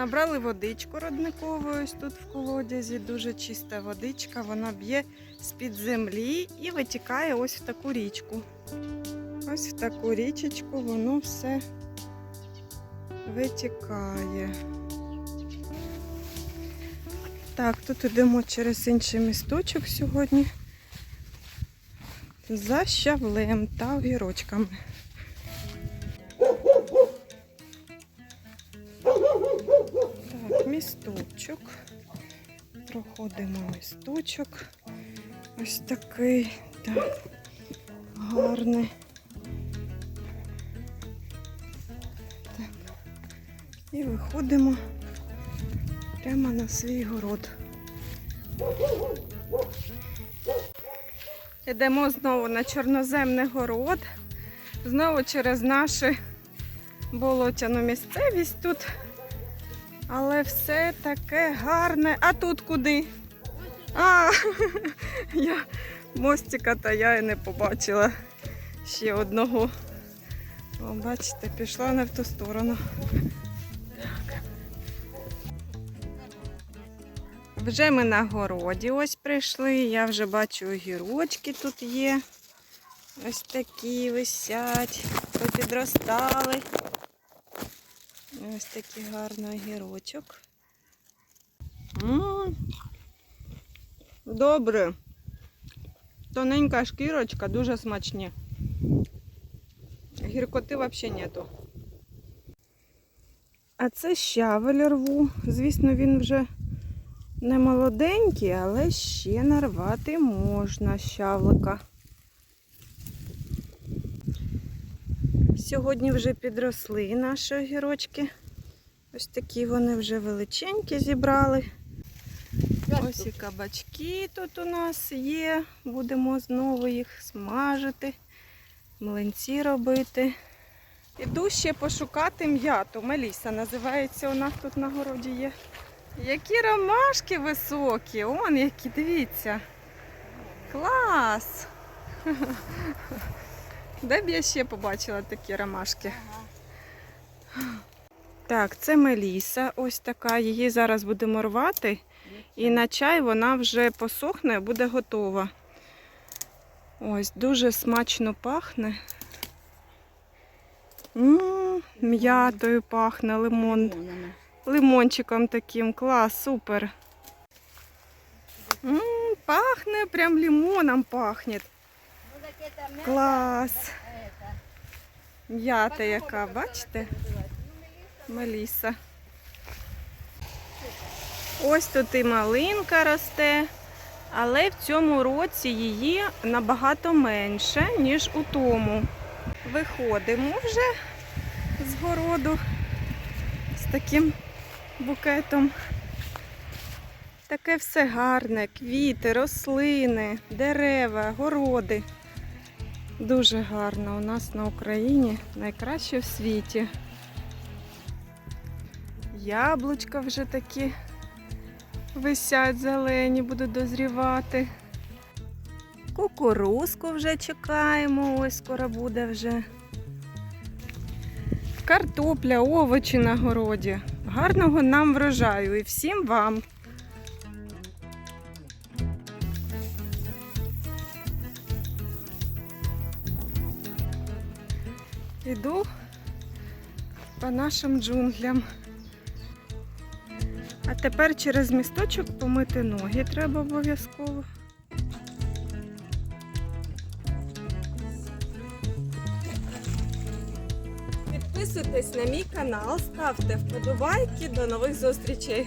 Набрали водичку родникову ось тут в колодязі. Дуже чиста водичка. Вона б'є з-під землі і витікає ось в таку річку. Ось в таку річечку воно все витікає. Так, тут йдемо через інший місточок сьогодні. За щавлем та огірочками. Так, місточок. Проходимо місточок. Ось такий. Так, гарний. Так. І виходимо прямо на свій город. Йдемо знову на чорноземний город. Знову через нашу болотяну місцевість тут. Але все таке гарне. А тут куди? А, я мостика та я і не побачила ще одного. О, бачите, пішла не в ту сторону. Так. Вже ми на городі ось прийшли. Я вже бачу огірочки тут є. Ось такі висять, попідростали. Ось такий гарний огірочок. Добре. Тоненька шкірочка, дуже смачні. Гіркоти взагалі нету. А це щавель рву. Звісно, він вже не молоденький, але ще нарвати можна щавлика. Сьогодні вже підросли наші огірочки. Ось такі вони вже величенькі зібрали. Ось і кабачки тут у нас є. Будемо знову їх смажити, млинці робити. Іду ще пошукати м'яту. Меліса називається у нас тут на городі є. Які ромашки високі. Он які, дивіться. Клас! Де б я ще побачила такі ромашки? Так, це меліса, ось така. Її зараз будемо рвати. І на чай вона вже посохне, буде готова. Ось, дуже смачно пахне. М, М'ятою пахне, лимон. Лимончиком таким. Клас, супер. М, Пахне, прям лимоном пахне. Клас. М'ята яка, бачите? Меліса. Ось тут і малинка росте, але в цьому році її набагато менше, ніж у тому. Виходимо вже з городу з таким букетом. Таке все гарне, квіти, рослини, дерева, городи. Дуже гарно у нас на Україні найкраще в світі. Яблучка вже такі висять зелені, будуть дозрівати. Кукурузку вже чекаємо, ось скоро буде вже. Картопля, овочі на городі. Гарного нам врожаю і всім вам. Іду по нашим джунглям. А тепер через місточок помити ноги треба обов'язково. Підписуйтесь на мій канал, ставте вподобайки. До нових зустрічей!